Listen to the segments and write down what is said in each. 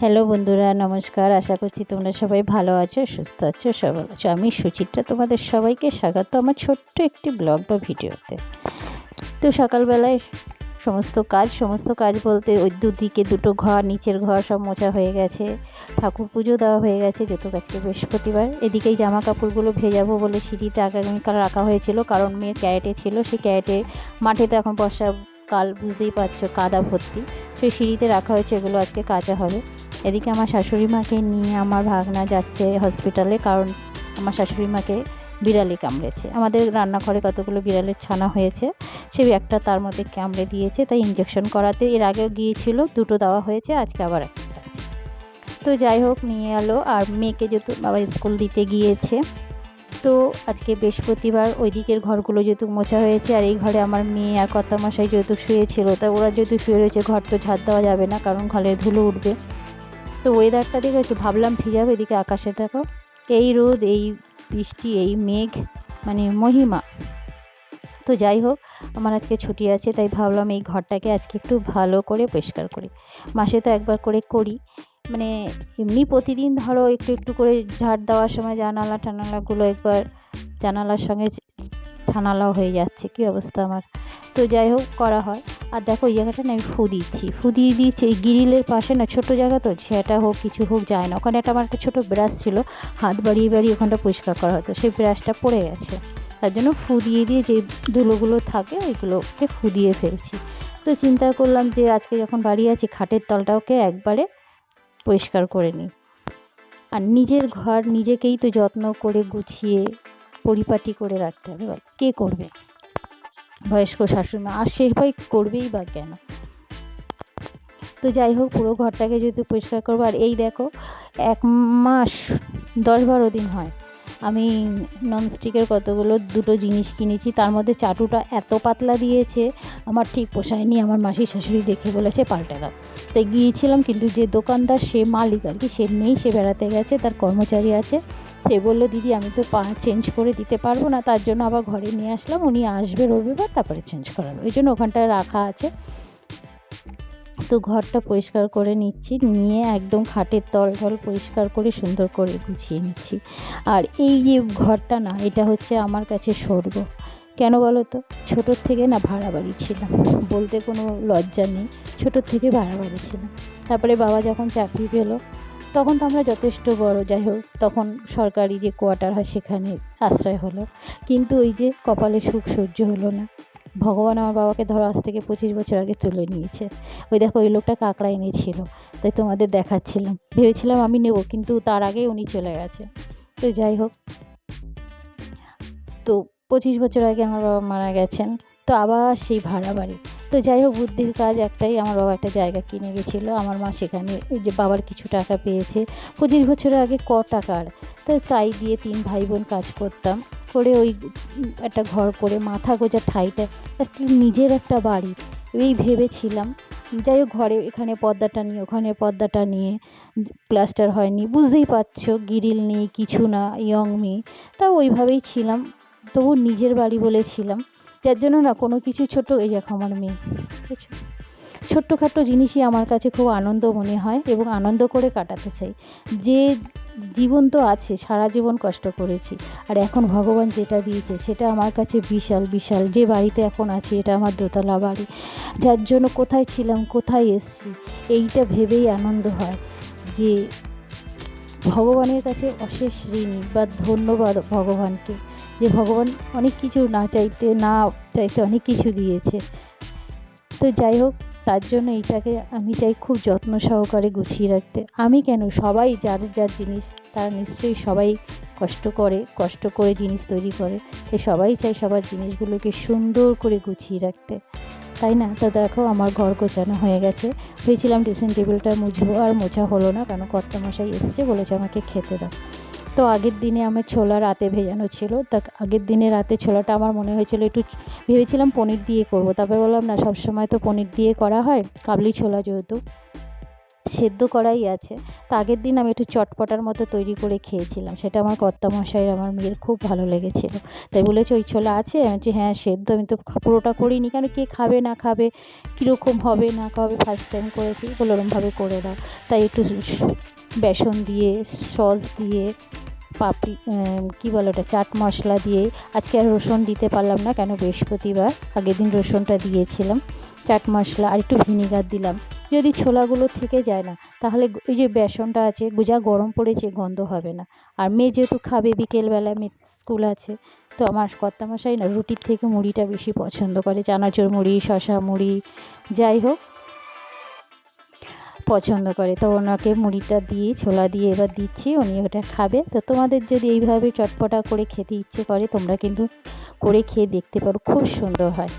Hello বন্ধুরা, নমস্কার। আশা করছি তোমরা সবাই ভালো আছো, সুস্থ আছো, সবাই আছো। আমি সুচিত্রা, তোমাদের সবাইকে স্বাগত আমার ছোট্ট একটি ব্লগ বা ভিডিওতে। তো সকালবেলায় সমস্ত কাজ সমস্ত কাজ বলতে ওই দুদিকে দুটো ঘর, নিচের ঘর সব মোছা হয়ে গেছে। ঠাকুর পুজো দেওয়া হয়ে গেছে যত আজকে বৃহস্পতিবার। এদিকেই জামা কাপড়গুলো ভেজাবো বলে সিঁড়িতে আগামীকাল রাখা হয়েছিল, কারণ মেয়ের ক্যারেটে ছিল। সেই ক্যারেটে মাঠে তো এখন বর্ষাকাল, বুঝতেই পারছ, কাদা ভর্তি। সেই সিঁড়িতে রাখা হয়েছে, এগুলো আজকে কাচা হবে। এদিকে আমার শাশুড়ি মাকে নিয়ে আমার ভাগনা যাচ্ছে হসপিটালে কারণ আমার শাশুড়ি মাকে বিড়ালি কামড়েছে। আমাদের রান্নাঘরে কতগুলো বিড়ালের ছানা হয়েছে সেই একটা তার মধ্যে কামড়ে দিয়েছে, তাই ইঞ্জেকশন করাতে এর আগেও গিয়েছিল, দুটো দেওয়া হয়েছে, আজকে আবার একটা তো যাই হোক, নিয়ে এলো, আর মেয়েকে যেহেতু বাবা স্কুল দিতে গিয়েছে, তো আজকে বৃহস্পতিবার ওই দিকের ঘরগুলো যেহেতু মোছা হয়েছে, আর এই ঘরে আমার মেয়ে আর কর্তা মশাই যেহেতু শুয়েছিল, তা ওরা যেহেতু শুয়ে রয়েছে, ঘর তো ঝাড় দেওয়া যাবে না, কারণ ঘরে ধুলো উঠবে। তো ওয়েদারটা দেখেছ ভাবলাম ভিজাবো এদিকে আকাশে দেখো। এই রোদ, এই বৃষ্টি, এই মেঘ মানে মহিমা। তো যাই হোক, আমার আজকে ছুটি আছে, তাই ভাবলাম এই ঘরটাকে আজকে একটু ভালো করে পরিষ্কার করি। মাসে তো একবার করে করি। মানে এমনি প্রতিদিন ধরো একটু একটু করে ঝাড় দেওয়ার সময় জানালা টানালাগুলো একবার জানালার সঙ্গে ঠানালাও হয়ে যাচ্ছে, কী অবস্থা আমার? তো যাই হোক, করা হয়। আর দেখো, এই জায়গাটা না আমি ফু দিচ্ছি। ফু দিয়ে দিয়েছি, এই গ্রিলের পাশে না, ছোটো জায়গা তো, সেটা হোক, কিছু হোক, যায় না। ওখানে একটা আমার একটা ছোটো ব্রাশ ছিল, হাত বাড়িয়ে বাড়িয়ে ওখানটা পরিষ্কার করা হতো। সেই ব্রাশটা পড়ে গেছে। তার জন্য ফু দিয়ে দিয়ে যে ধুলোগুলো থাকে, ওইগুলোকে ফু দিয়ে ফেলছি। তো চিন্তা করলাম যে, আজকে যখন বাড়ি আছি, খাটের তলটাকে একবারে পরিষ্কার করে নিই। আর নিজের ঘর নিজেকেই তো যত্ন করে গুছিয়ে পরিপাটি করে রাখতে হবে বল কে করবে? বয়স্ক শাশুড়ি আর সে ভাই করবেই বা কেন? তো যাই হোক, পুরো ঘরটাকে যেহেতু পরিষ্কার করব, আর এই দেখো, এক মাস দশ বারো দিন হয়। আমি ননস্টিকের কতগুলো দুটো জিনিস কিনেছি, তার মধ্যে চাটুটা এত পাতলা দিয়েছে, আমার ঠিক পোষায়নি, আমার মাসি শাশুড়ি দেখে বলেছে পাল্টে দাও। তাই গিয়েছিলাম, কিন্তু যে দোকানদার, সে মালিক আর কি, সে নেই, সে বেড়াতে গেছে, তার কর্মচারী আছে। সে বলল, দিদি, আমি তো পা চেঞ্জ করে দিতে পারব না, তার জন্য আবার ঘরে নিয়ে আসলাম, উনি আসবে রবিবার, তারপরে চেঞ্জ করাবে। ওই জন্য ওখানটায় রাখা আছে। তো ঘরটা পরিষ্কার করে নিচ্ছি, নিয়ে একদম খাটের তল টল পরিষ্কার করে সুন্দর করে গুছিয়ে নিচ্ছি। আর এই যে ঘরটা না, এটা হচ্ছে আমার কাছে স্বর্গ। কেন বলো তো? ছোটোর থেকে না ভাড়া বাড়ি ছিলাম, বলতে কোনো লজ্জা নেই। ছোটোর থেকে ভাড়া বাড়ি ছিলাম। তারপরে বাবা যখন চাকরি পেল তখন তো আমরা যথেষ্ট বড়, যাই হোক, তখন সরকারি যে কোয়ার্টার হয় সেখানে আশ্রয় হলো। কিন্তু ওই যে কপালে সুখ সহ্য হলো না। ভগবান আমার বাবাকে ধরো আজ থেকে পঁচিশ বছর আগে তুলে নিয়েছে। ওই দেখো, ওই লোকটা কাঁকড়া এনেছিল, তাই তোমাদের দেখাচ্ছিলাম। ভেবেছিলাম আমি নেব, কিন্তু তার আগে উনি চলে গেছে। তো যাই হোক, তো পঁচিশ বছর আগে আমার বাবা মারা গেছেন, তো আবার সেই ভাড়া বাড়ি। তো যাই হোক, বুদ্ধির কাজ একটাই, আমার বাবা একটা জায়গা কিনে গেছিল। আমার মা সেখানে ওই যে বাবার কিছু টাকা পেয়েছে। পঁচিশ বছর আগে ক টাকার। তো তাই দিয়ে তিন ভাই বোন কাজ করতাম। করে ওই একটা ঘর করে মাথা গোজা ঠাইটা নিজের একটা বাড়ি, এই ভেবেছিলাম। যাই হোক, ঘরে এখানে পর্দাটা নিয়ে, ওখানে পর্দাটা নিয়ে, প্লাস্টার হয়নি, বুঝতেই পারছ, গ্রিল নেই, কিছু না ইয়ং মেয়ে। তা ওইভাবেই ছিলাম। তবু নিজের বাড়ি বলেছিলাম। যার জন্য না কোনো কিছু ছোটো, এই দেখো আমার মেয়ে, ঠিক আছে? জিনিসই আমার কাছে খুব আনন্দ মনে হয় এবং আনন্দ করে কাটাতে চাই। যে জীবন তো আছে, সারা জীবন কষ্ট করেছি। আর এখন ভগবান যেটা দিয়েছে, সেটা আমার কাছে বিশাল বিশাল। যে বাড়িতে এখন আছি, এটা আমার দোতলা বাড়ি। যার জন্য কোথায় ছিলাম, কোথায় এসছি, এইটা ভেবেই আনন্দ হয় যে ভগবানের কাছে অশেষ ঋণী বা ধন্যবাদ ভগবানকে। যে ভগবান অনেক কিছু না চাইতে না চাইতে অনেক কিছু দিয়েছে। তো যাই হোক, তার জন্য এইটাকে আমি চাই খুব যত্ন সহকারে গুছিয়ে রাখতে। আমি কেন? সবাই যার যার জিনিস, তারা নিশ্চয়ই সবাই কষ্ট করে কষ্ট করে জিনিস তৈরি করে। তাই সবাই চাই সবার জিনিসগুলোকে সুন্দর করে গুছিয়ে রাখতে। তাই না? তো দেখো, আমার ঘর গোছানো হয়ে গেছে। ভেবেছিলাম ড্রেসিং টেবিলটা মুছবো, আর মোছা হলো না, কারণ কর্তামশাই এসছে, বলেছে আমাকে খেতে দাও। তো আগের দিনে আমার ছোলা রাতে ভেজানো ছিল। তা আগের দিনে রাতে ছোলাটা আমার মনে হয়েছিল একটু ভেবেছিলাম পনির দিয়ে করব। তারপরে বললাম, না সব সময় তো পনির দিয়ে করা হয়, কাবলি ছোলা যেহেতু সেদ্ধ করাই আছে। তা আগের দিন আমি একটু চটপটার মতো তৈরি করে খেয়েছিলাম। সেটা আমার কর্তামশাইয়ের, আমার মেয়ের খুব ভালো লেগেছিলো। তাই বলেছে, ওই ছোলা আছে? আমি বলছি হ্যাঁ সেদ্ধ। আমি তো পুরোটা করিনি। কেন, কে খাবে, না খাবে, কীরকম হবে, না খাবে ফার্স্ট টাইম করেছি। বলে ওরমভাবে করে দাও। তাই একটু বেসন দিয়ে, সস দিয়ে পাপড়ি কী বলে ওটা, চাট মশলা দিয়ে আজকে আর রসুন দিতে পারলাম না কেন বৃহস্পতিবার, আগের দিন রসুনটা দিয়েছিলাম, চাট মশলা আর একটু ভিনিগার দিলাম। যদি ছোলাগুলো থেকে যায় না, তাহলে এই যে বেসনটা আছে যা গরম পড়েছে গন্ধ হবে না। আর মেয়ে যেহেতু খাবে, বিকেলবেলা মেয়ে স্কুল আছে, তো আমার কর্তামশাই না রুটির থেকে মুড়িটা বেশি পছন্দ করে, চানাচুর মুড়ি শশা মুড়ি, যাই হোক পছন্দ করে। তো ওনাকে মুড়িটা দিয়ে, ছোলা দিয়ে এবার দিচ্ছি, উনি ওটা খাবে। তো তোমাদের যদি এইভাবে চটপটা করে খেতে ইচ্ছে করে, তোমরা কিন্তু করে খেয়ে দেখতে পারো, খুব সুন্দর হয়।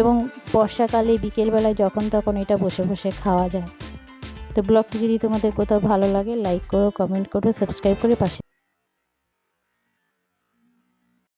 এবং বর্ষাকালে বিকেলবেলায় যখন তখন এটা বসে বসে খাওয়া যায়। তো ব্লগটি যদি তোমাদের কোথাও ভালো লাগে লাইক করো কমেন্ট করো সাবস্ক্রাইব করে পাশে